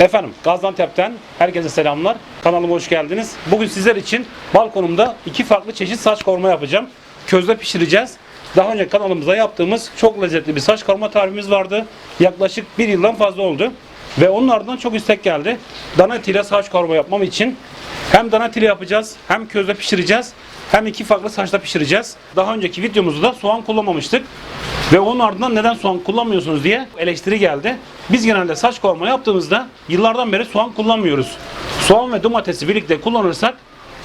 Efendim Gaziantep'ten herkese selamlar. Kanalıma hoş geldiniz. Bugün sizler için balkonumda iki farklı çeşit saç kavurma yapacağım. Közde pişireceğiz. Daha önce kanalımızda yaptığımız çok lezzetli bir saç kavurma tarifimiz vardı. Yaklaşık bir yıldan fazla oldu. Ve onun ardından çok istek geldi. Dana etiyle saç kavurma yapmam için hem dana etiyle yapacağız hem közde pişireceğiz hem iki farklı saçta pişireceğiz. Daha önceki videomuzda soğan kullanmamıştık. Ve onun ardından neden soğan kullanmıyorsunuz diye eleştiri geldi. Biz genelde saç kavurma yaptığımızda yıllardan beri soğan kullanmıyoruz. Soğan ve domatesi birlikte kullanırsak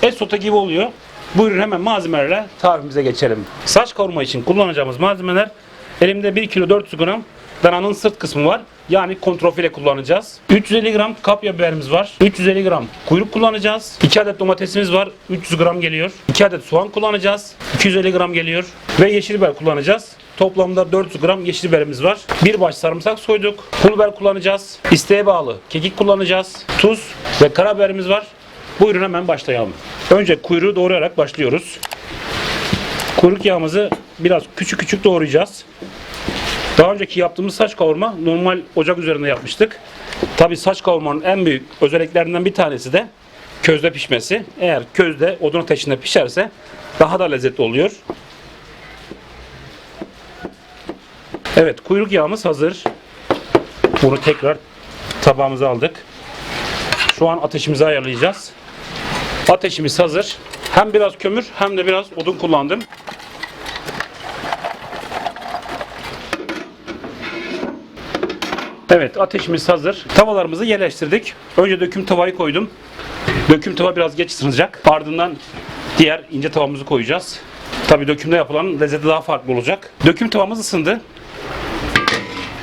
et sote gibi oluyor. Buyurun hemen malzemelerle tarifimize geçelim. Saç kavurma için kullanacağımız malzemeler elimde 1 kilo 400 gram dananın sırt kısmı var. Yani kontrofile kullanacağız. 350 gram kapya biberimiz var. 350 gram kuyruk kullanacağız. 2 adet domatesimiz var. 300 gram geliyor. 2 adet soğan kullanacağız. 250 gram geliyor. Ve yeşil biber kullanacağız. Toplamda 400 gram yeşil biberimiz var. Bir baş sarımsak soyduk. Pul biber kullanacağız. İsteğe bağlı kekik kullanacağız. Tuz ve karabiberimiz var. Buyurun hemen başlayalım. Önce kuyruğu doğrayarak başlıyoruz. Kuyruk yağımızı biraz küçük küçük doğrayacağız. Daha önceki yaptığımız saç kavurma normal ocak üzerinde yapmıştık. Tabi saç kavurmanın en büyük özelliklerinden bir tanesi de közde pişmesi. Eğer közde odun ateşinde pişerse daha da lezzetli oluyor. Evet kuyruk yağımız hazır. Bunu tekrar tabağımıza aldık. Şu an ateşimizi ayarlayacağız. Ateşimiz hazır. Hem biraz kömür hem de biraz odun kullandım. Evet ateşimiz hazır. Tavalarımızı yerleştirdik. Önce döküm tavayı koydum. Döküm tava biraz geç ısınacak. Ardından diğer ince tavamızı koyacağız. Tabii dökümde yapılan lezzeti daha farklı olacak. Döküm tavamız ısındı.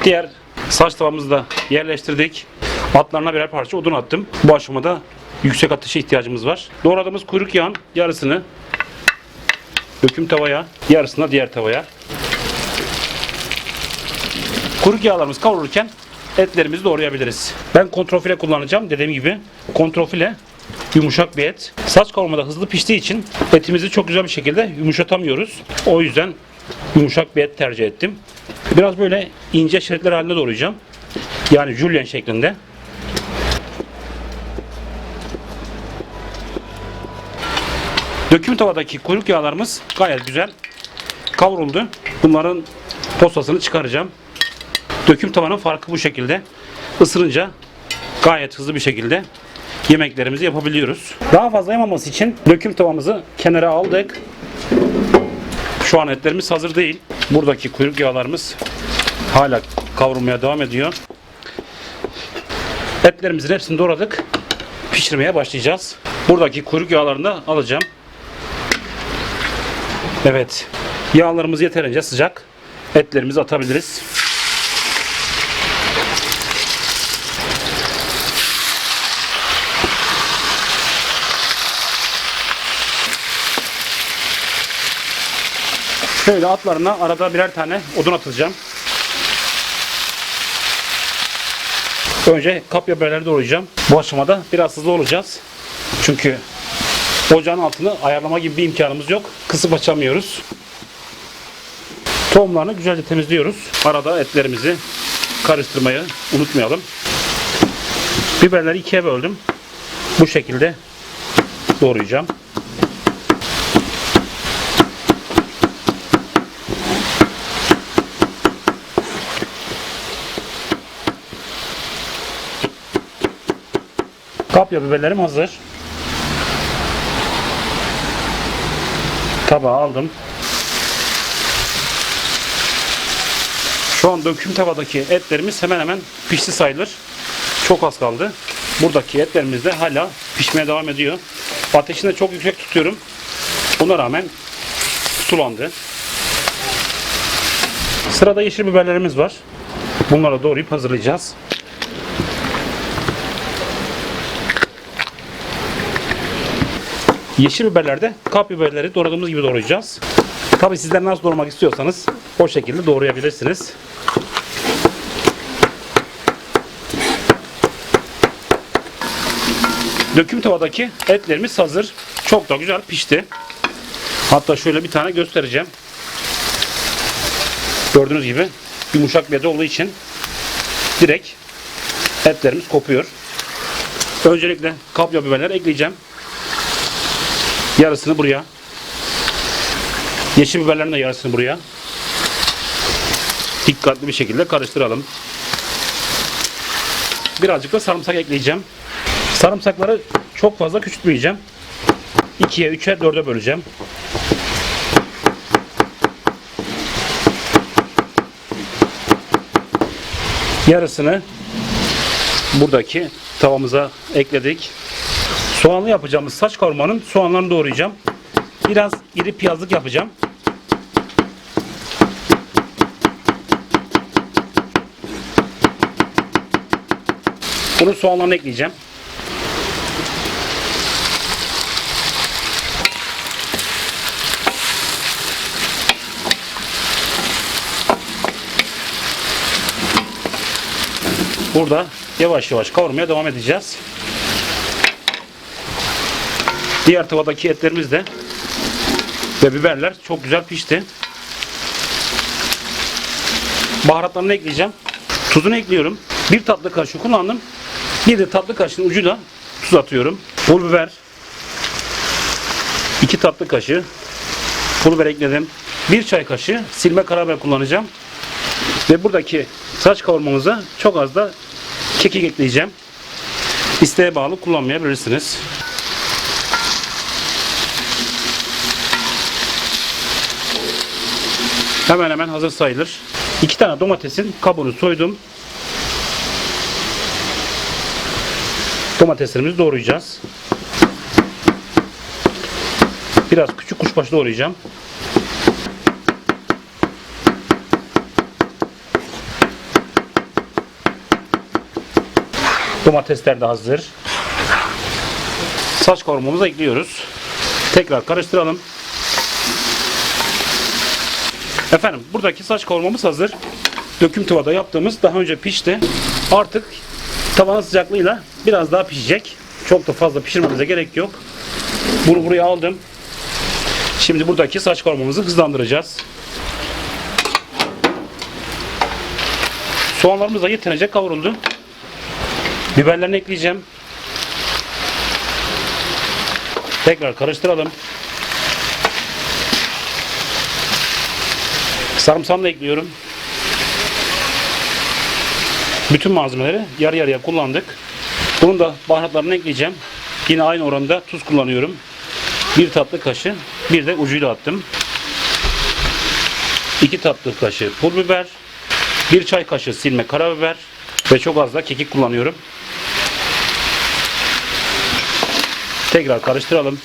Diğer saç tavamızı da yerleştirdik. Altlarına birer parça odun attım. Bu aşamada yüksek ateşe ihtiyacımız var. Doğradığımız kuyruk yağın yarısını döküm tavaya, yarısını da diğer tavaya. Kuyruk yağlarımız kavrulurken etlerimizi doğrayabiliriz. Ben kontrofile kullanacağım. Dediğim gibi kontrofile yumuşak bir et. Saç kavurmada hızlı piştiği için etimizi çok güzel bir şekilde yumuşatamıyoruz. O yüzden yumuşak bir et tercih ettim. Biraz böyle ince şeritler halinde doğrayacağım. Yani jülyen şeklinde. Döküm tavadaki kuyruk yağlarımız gayet güzel kavruldu. Bunların posasını çıkaracağım. Döküm tavanın farkı bu şekilde. Isırınca gayet hızlı bir şekilde yemeklerimizi yapabiliyoruz. Daha fazla yamaması için döküm tavamızı kenara aldık. Şu an etlerimiz hazır değil. Buradaki kuyruk yağlarımız hala kavrulmaya devam ediyor. Etlerimizin hepsini doğradık. Pişirmeye başlayacağız. Buradaki kuyruk yağlarını da alacağım. Evet. Yağlarımız yeterince sıcak. Etlerimizi atabiliriz. Şöyle atlarına arada birer tane odun atacağım. Önce kapya biberleri doğrayacağım. Bu aşamada biraz hızlı olacağız. Çünkü ocağın altını ayarlama gibi bir imkanımız yok. Kısıp açamıyoruz. Tohumlarını güzelce temizliyoruz. Arada etlerimizi karıştırmayı unutmayalım. Biberleri ikiye böldüm. Bu şekilde doğrayacağım. Kapya biberlerim hazır. Tabağa aldım. Şu an döküm tavadaki etlerimiz hemen hemen pişti sayılır. Çok az kaldı. Buradaki etlerimiz de hala pişmeye devam ediyor. Ateşini de çok yüksek tutuyorum. Buna rağmen sulandı. Sırada yeşil biberlerimiz var. Bunları doğrayıp hazırlayacağız. Yeşil biberlerde kap biberleri doğradığımız gibi doğrayacağız. Tabi sizler nasıl doğramak istiyorsanız o şekilde doğrayabilirsiniz. Döküm tavadaki etlerimiz hazır. Çok da güzel pişti. Hatta şöyle bir tane göstereceğim. Gördüğünüz gibi yumuşak bir et olduğu için direkt etlerimiz kopuyor. Öncelikle kapya biberler ekleyeceğim. Yarısını buraya. Yeşil biberlerin de yarısını buraya. Dikkatli bir şekilde karıştıralım. Birazcık da sarımsak ekleyeceğim. Sarımsakları çok fazla küçültmeyeceğim. 2'ye, 3'e, 4'e böleceğim. Yarısını buradaki tavamıza ekledik. Soğanlı yapacağımız saç kavurmanın soğanlarını doğrayacağım. Biraz iri piyazlık yapacağım. Bunu soğanlarını ekleyeceğim. Burada yavaş yavaş kavurmaya devam edeceğiz. Diğer tavadaki etlerimiz de ve biberler çok güzel pişti. Baharatlarını ekleyeceğim. Tuzunu ekliyorum. Bir tatlı kaşığı kullandım. Bir de tatlı kaşığın ucuyla tuz atıyorum. Pul biber. iki tatlı kaşığı pul biber ekledim. Bir çay kaşığı silme karabiber kullanacağım. Ve buradaki saç kavurmamıza çok az da kekik ekleyeceğim. İsteğe bağlı kullanmayabilirsiniz. Hemen hemen hazır sayılır. İki tane domatesin kabuğunu soydum. Domateslerimizi doğrayacağız. Biraz küçük kuşbaşı doğrayacağım. Domatesler de hazır. Saç kavurmamızı ekliyoruz. Tekrar karıştıralım. Efendim buradaki saç kavurmamız hazır. Döküm tavada yaptığımız daha önce pişti. Artık tavanın sıcaklığıyla biraz daha pişecek. Çok da fazla pişirmemize gerek yok. Bunu buraya aldım. Şimdi buradaki saç kavurmamızı hızlandıracağız. Soğanlarımız da yeterince kavruldu. Biberlerini ekleyeceğim. Tekrar karıştıralım. Sarımsağını da ekliyorum. Bütün malzemeleri yarı yarıya kullandık. Bunun da baharatlarını ekleyeceğim. Yine aynı oranda tuz kullanıyorum. Bir tatlı kaşığı, bir de ucuyla attım. 2 tatlı kaşığı pul biber, bir çay kaşığı silme karabiber ve çok az da kekik kullanıyorum. Tekrar karıştıralım.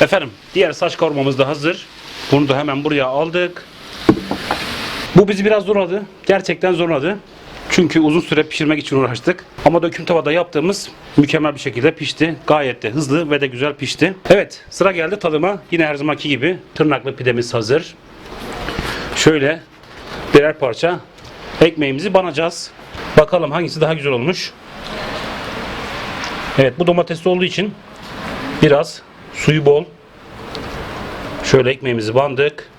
Efendim diğer saç kavurmamız da hazır. Bunu da hemen buraya aldık. Bu bizi biraz zorladı. Gerçekten zorladı. Çünkü uzun süre pişirmek için uğraştık. Ama döküm tavada yaptığımız mükemmel bir şekilde pişti. Gayet de hızlı ve de güzel pişti. Evet sıra geldi tadıma. Yine her zamanki gibi tırnaklı pidemiz hazır. Şöyle birer parça ekmeğimizi banacağız. Bakalım hangisi daha güzel olmuş. Evet bu domatesli olduğu için biraz suyu bol. Şöyle ekmeğimizi bandık.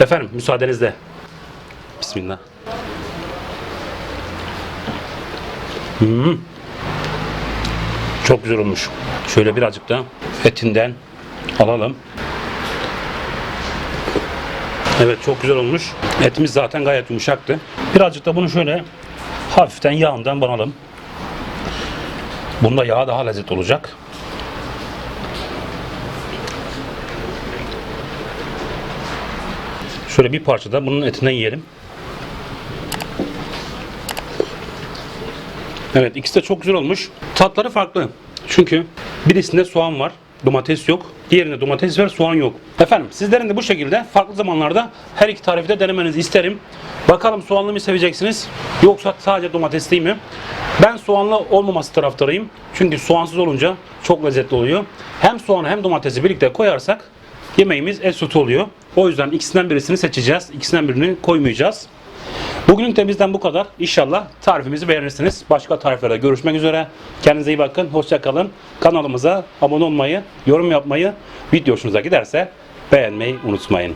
Efendim müsaadenizle. Bismillah. Hmm. Çok güzel olmuş. Şöyle birazcık da etinden alalım. Evet çok güzel olmuş. Etimiz zaten gayet yumuşaktı. Birazcık da bunu şöyle hafiften yağından banalım. Bunda yağ daha lezzetli olacak. Şöyle bir parça da bunun etinden yiyelim. Evet ikisi de çok güzel olmuş. Tatları farklı. Çünkü birisinde soğan var, domates yok. Diğerinde domates var, soğan yok. Efendim sizlerin de bu şekilde farklı zamanlarda her iki tarifi de denemenizi isterim. Bakalım soğanlı mı seveceksiniz yoksa sadece domatesli mi? Ben soğanlı olmaması taraftarıyım. Çünkü soğansız olunca çok lezzetli oluyor. Hem soğanı hem domatesi birlikte koyarsak yemeğimiz et sütü oluyor. O yüzden ikisinden birisini seçeceğiz. İkisinden birini koymayacağız. Bugünlük de bizden bu kadar. İnşallah tarifimizi beğenirsiniz. Başka tariflerde görüşmek üzere. Kendinize iyi bakın. Hoşça kalın. Kanalımıza abone olmayı, yorum yapmayı, video hoşunuza giderse beğenmeyi unutmayın.